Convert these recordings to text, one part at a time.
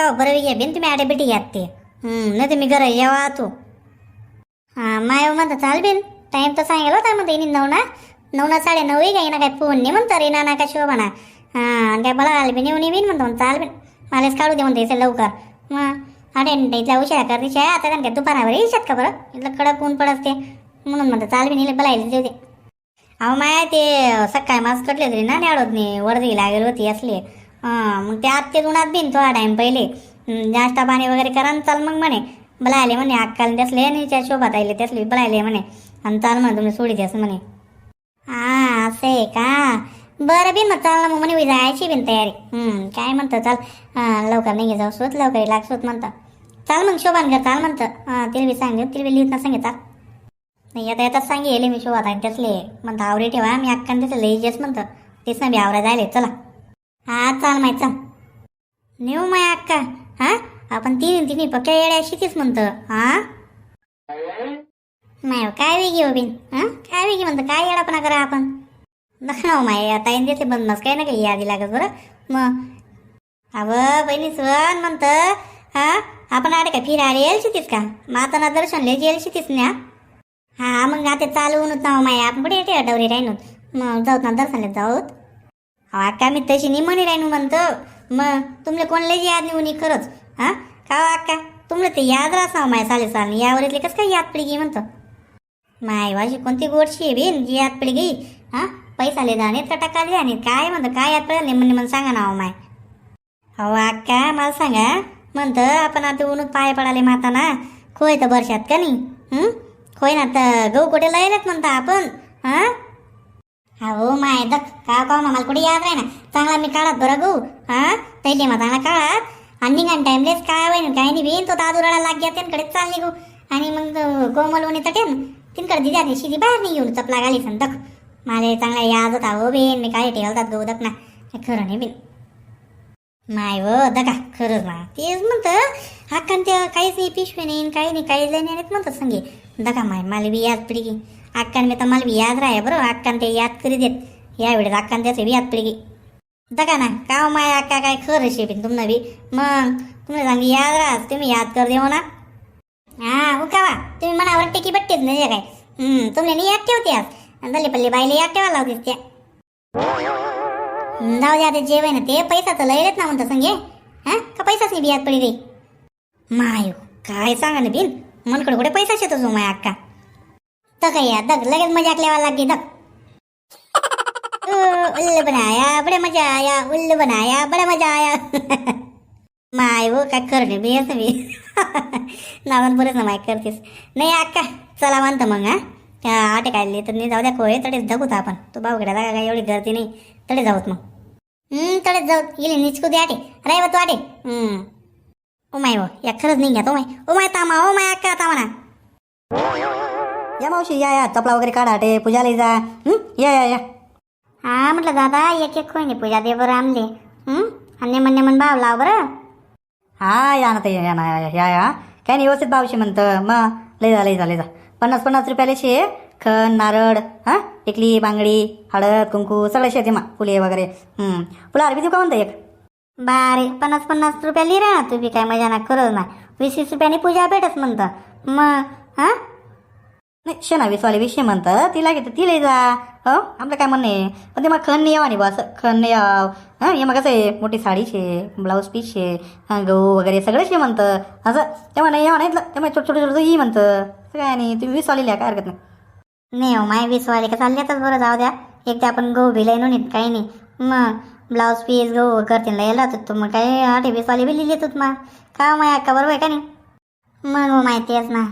का बरं घ्या बिन तुम्ही आडे बिटी घ्यात ते हं, नाही तुम्ही घरा येवा तू हां माय म्हणता चाल बिन टाईम तर सांगेल होता म्हणता येईन नऊ ना नऊ ना साडे नऊ काही ना काय फोन नाही म्हणता रे ना काय शोभा हां आणि काय मला आले बिन येऊन येईन म्हणतो चाल बिन मलाच काढू दे म्हणते लवकर मग अरे इथल्या उशिरा करते आता त्यांना काय दुपारावर येईल का बरं इथलं कडक ऊन पडत ते म्हणून म्हणतं चालबीन बिन इले बलायला देऊ दे अहो माया ते सकाळी मास कटले तरी ना न्याडत नाही वर्दी लागेल होती असली हां मग ते आत्ते उन्हात बिन थोडा टाईम पहिले. नाश्ता पाणी वगैरे करा आणि चाल मग म्हणे. बलायले म्हणे अक्काल त्यासले आणि त्या शोभात आले त्यासले बलायले म्हणे. आणि चाल म्हणे तुम्ही सोडी द्यास म्हणे. हा असं आहे का? बरं बिन मग चाल ना मग म्हणे जायची बिन तयारी. काय म्हणतं चाल? लवकर नाही जाऊ सोत लवकर लाग सोत म्हणतं. चाल मग शोभान घर चाल म्हणतं. हां तिला बी सांग तिला बी लिहित ना सांगे चाल. नाही येता येतात सांगेल मी शोभात आणि त्यासले. म्हणतं आवरे ठेवा मी अक्कान त्यासले लई जेस म्हणतं. तेच ना बी आवरा जायले चला. हा चाल माय चाल. नेऊ माय अक्का. हा? आपण तिने तिने पक्या येड्या शिकीच म्हणतं. हा? माय काय वेगी हो बिन? हा? काय वेगी म्हणतं? काय येडापणा करा आपण? नका माय आता येईन देते बंदमस काय ना काही यादी लागत बरं? मग अव बहिणी सण म्हणतं. हा? आपण आडे का फिरा येईल शितीस का? माताना दर्शन लिहायची येईल ना हा मग आता चालवून ना माय. आपण कुठे येते डवरी राहिनो मग जाऊत ना दर्शनाला जाऊत? अक्का मी तशी नाही म्हणे राहिनो म्हणतो मग तुमले कोणले याद नाही उनी खरंच हा? का हो, अक्का? तुमले ते याद राहसाव माय साले साल यावर इथले कसं काय याद पिढी गी म्हणतो? माय वाशी कोणती गोडशी आहे बेन जी याद पिढी गई हा? पैसाले जाणे तर टाका ले जाणे काय म्हणतं काय याद पडले म्हणे मला सांगा ना हो, माय. अहो अक्का मला सांगा म्हणतं आपण आता उन्हात पाय पडाले माताना खोय तर बरशात का नाही? खोय ना तर गहू कुठे लयलेत म्हणता आपण हा? अहो माय दख का का मला कुठे याद नाही ना चांगला मी काळात बरं गू हा? पहिले मग चांगला काढत आणि निघान टाइमलेस काय होईन काय नाही बिन तो दादुराला लाग गया त्यांकडे चाल गू आणि मग कोमल उणी तटेन तिनकडे दिद्या ते शिदी बाहेर नाही येऊन चपला घाली सन दख. मला चांगला याद होता हो बेन मी काय ठेवतात गहू दख ना खरं नाही बिन माय व दगा खरंच ना तेच म्हणतं हाकान त्या काहीच नाही पिशवी नाही काही नाही काही नाही नाहीत म्हणतात संगे. दगा माय मला बी याद पडी गी अक्कान मी तर मला बी याद राहे बरं अक्कान ते याद करी देत यावेळेस अक्कान त्याचं बी याद पडी गी दका ना का माय अक्का काय खरं शेपीन तुमनं बी मग तुम्ही सांग याद राहस तुम्ही याद कर देऊ ना हा उकावा तुम्ही मनावर टिकी बट्टीच नाही काय हम्म तुम्ही नाही याद ठेवते आज दल्ली पल्ली बाईला याद ठेवा लावते त्या जाऊ द्या ते जेवाय ना ते पैसा तर लयलेत ना म्हणता संगे हा का पैसाच नाही बियात पडी रे मायो काय सांगा ना बिन मनकडे कुठे पैसा शेतो जो माय अक्का तर या दग लगेच मजाक लेवा लागली दग ओ, उल्लू बनाया बड़े मजा आया उल्लू बनाया बड़ा मजा आया. माय वो काय करणे बी असं मी. नावन बरेच ना माय करतेस. नाही अक्का चला म्हणतं मग हा. आटे काढले तर नाही जाऊ द्या कोळे तडेच जगूत आपण. तू भाऊकडे काय एवढी गर्दी नाही. तडे जाऊत मग. हम्म तडेच जाऊ. गेली निचकू दे आटे. राय तू आटे. हम्म. ओ माय वो या खरंच नाही घ्या तो माय. ओ माय तामा ओ माय अक्का तामा ना या मावशी या या. चपला वगैरे काढा ते पूजाला जा. हं? या या या. हा म्हटलं दादा एक एक कोणी पूजा दे बरं आमले हम्म आणि म्हणणे म्हण भाव लाव बरं. हा या ना ते या ना या या या. काय नाही व्यवस्थित भावशी म्हणतं. मग लय जा लय जा लय जा. पन्नास पन्नास रुपयाला शे. खण नारळ हा? टिकली बांगडी हळद कुंकू सगळं शेते मा फुले वगैरे. हं. फुलं आरबी देऊ का म्हणतं एक? बारे पन्नास पन्नास रुपया लिहिरा ना तुम्ही काय मजा ना करत ना वीस वीस रुपयाने पूजा भेटच म्हणतं. मग हा? नाही शेणा विसवाले विषय म्हणतं. तिला घेतं तिला जा. हो? आपलं काय म्हणणे पण ते मग खण नाही यावं नाही बा असं खण नाही याव. हां? हे मग कसं आहे? मोठी साडी शे ब्लाऊज पीस शे हां गहू वगैरे सगळं शे म्हणतं. असं तेव्हा नाही यावं नाही तेव्हा छोटं छोटं छोटं ही म्हणतं. असं काय नाही तुम्ही विसवालेली लिहा काय हरकत नाही. नाही हो माय वीस का चालल्यातच बरं जाऊ द्या. एक ते आपण गहू भिलाय नाही काही नाही. मग ब्लाऊज पीस गहू करतील यायला तू मग काय आठे वीस भी बी लिहिले मग का हो, माय अक्का बरोबर आहे का नाही? मग हो माहिती आहेस ना.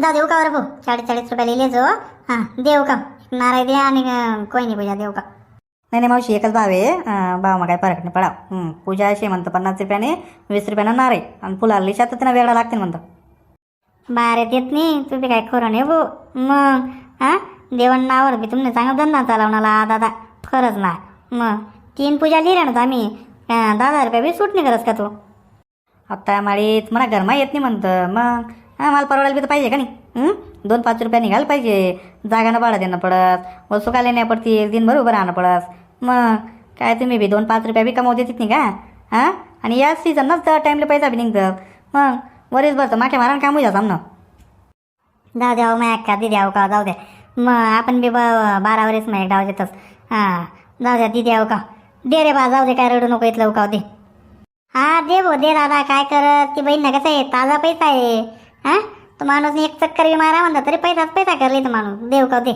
जाऊ देऊ का बरं भाऊ. चाळीस चाळीस रुपये लिहिले जो. हां देऊ का नाराय द्या आणि अं, कोयनी पूजा देऊ का नाही नाही मावशी एकच भाव आहे. भाव मग काय फरक नाही पडा पूजा अशी म्हणतं पन्नास रुपयाने वीस रुपयानं नारे आणि फुलाला शात त्यांना वेगळा लागते म्हणतं. बारे देत नाही. तू बी काय खरं नाही भाऊ. मग हां? देवण नावर बी तुमने चांगला धंदा चालवणाला दादा. खरंच ना. मग तीन पूजा लिहिल्या ना आम्ही. दहा हजार रुपये बी सूट नाही करस का तू? आता माळीत मला गरमा येत नाही म्हणतं. मग हा मला परवडायला बी तर पाहिजे का नाही? दोन पाच रुपया निघायला पाहिजे. जागानं भाडं देणं पडत. वस्तू काय नाही पडतील दिनभर उभं राहणं पडत. मग काय तुम्ही बी दोन पाच रुपया बी कमावू देतात नाही का? हां? आणि याच सीझनच तर टाईमला पैसा बी निघतात. मग वरीच बसतं माठ्या मारा काम होईल सामनं. जाऊ द्या मग माय अक्का दिदी आहो का जाऊ द्या मग आपण बी बारा वरेच मग डाव देतोच हां जाऊ द्या दिदी आहो का दे रे बा जाऊ दे काय रडू नको इथलं उकाव दे. हा दे भो दे दादा काय करत? ती बहीण ना कसं आहे? ताजा पैसा आहे. हा? तो माणूस एक चक्कर मारा म्हणता तरी पैसाच पैसा करले तो माणूस देव का दे।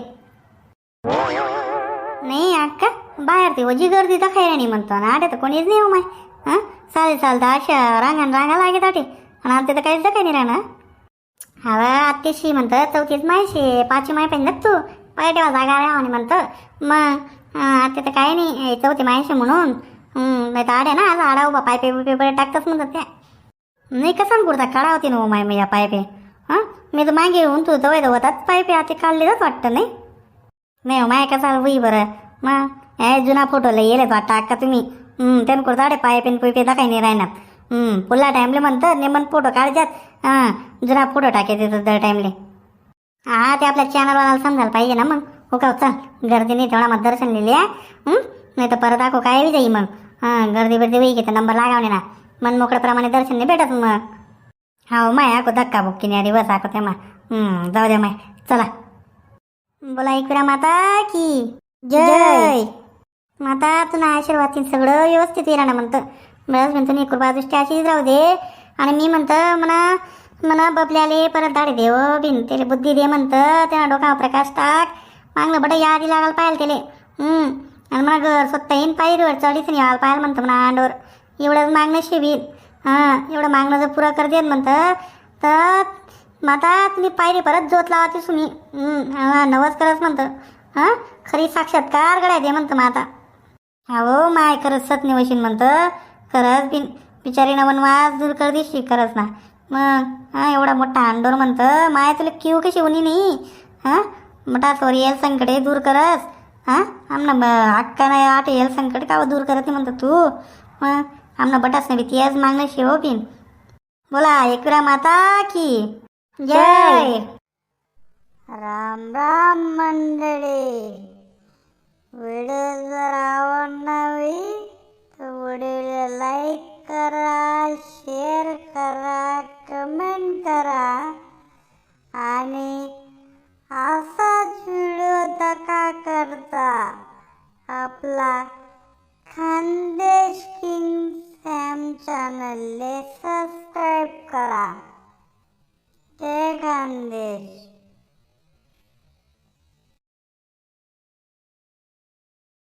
नाही अक्का बाहेर ते ओजी गर्दी तर खायला नाही म्हणतो ना आटे तर कोणीच नाही हो? माय हां चालेल चालतं अशा रांगान रांगा लागेल आटे आणि आमच्या तर काहीच काही नाही राहणार. हवा आत्याशी म्हणतं चौथीच मायशी पाचवी माय पाहिजे तू पाय जागा राहा आणि म्हणतं मग आता तर काही नाही चौथी मायशी म्हणून नाही तर आड्या ना आज आडा उभा पाय पे पेपर टाकतच म्हणतात त्या. नाही कसा कुर्ता काढा होती ना हो माय मी या पायपे हां? मी तर मागे येऊन तू जवळ होताच पायपे आता काढलेलंच वाटतं नाही। नाही हो माय कसा होई बरं मग हे? जुना फोटो लय येलेच वाटतं का तुम्ही। हं, त्यानं कुर्ता आडे पाय पेन पुय नाही राहणार हं, पुन्हा टाईमले म्हणतं नेमन फोटो काढतात हां जुना फोटो टाकायचे तर दर टाईमले हा ते आपल्या चॅनलवाला समजायला पाहिजे ना मग. हो का हो, चल गर्दी नाही तेवढा मग दर्शन लिहिले नाही तर परत दाखव काय जाई मग. हां गर्दी बिर्दी वेई घेते नंबर लागावणे ना. मन मोकळ्याप्रमाणे दर्शन भेटत मग. हाव माय आको धक्का बुक्की नाही बस आको ते मा जाऊ द्या माय. चला. बोला इकडे माता की. जय. माता तुला आशीर्वाद सगळं व्यवस्थित येणार ना म्हणतं. बस म्हणतो नी कृपा दृष्टी अशीच राहू दे. आणि मी म्हणतं म्हणा म्हणा बबल्याले परत दाढी देव बिन. त्याला बुद्धी दे म्हणतं. त्यांना डोकावर प्रकाश टाक. मागलं या यादी लागायला पाहिजे त्याले. आणि म्हणा घर स्वतः येईन पायरीवर चढीच नाही यायला पाहिजे म्हणतं म्हणा अंडोर. एवढंच मागणं शिबीर हां एवढं मागणं जर पुरं कर देन म्हणतं तर माता तुम्ही पायरी परत जोत लावा ती सुनी हां नवस करत म्हणतं. हां खरी साक्षात्कार घडायचे म्हणतं माता. हा हो माय खरंच सत म्हणतं. खरंच बिन बिचारीनं वनवास दूर कर दिशी खरंच ना. मग हां एवढा मोठा अंडोर म्हणतं माय तुला किव कशी उनी नाही हां मोठा सोरी येल संकटे दूर करस. हां आमना ब- अक्का नाही आठ येल संकट का दूर करत नाही म्हणतं तू. मग आमना बटास नाही तीच मागणं शिव बोला एकरा माता की? जय। राम राम मंडळी व्हिडिओ जर आवडणारी तर व्हिडिओला लाईक करा शेअर करा कमेंट करा। आणि असाच व्हिडिओ दका करता आपला खानदेश किंग सॅम चॅनलले सबस्क्राईब करा. जय खानदेश.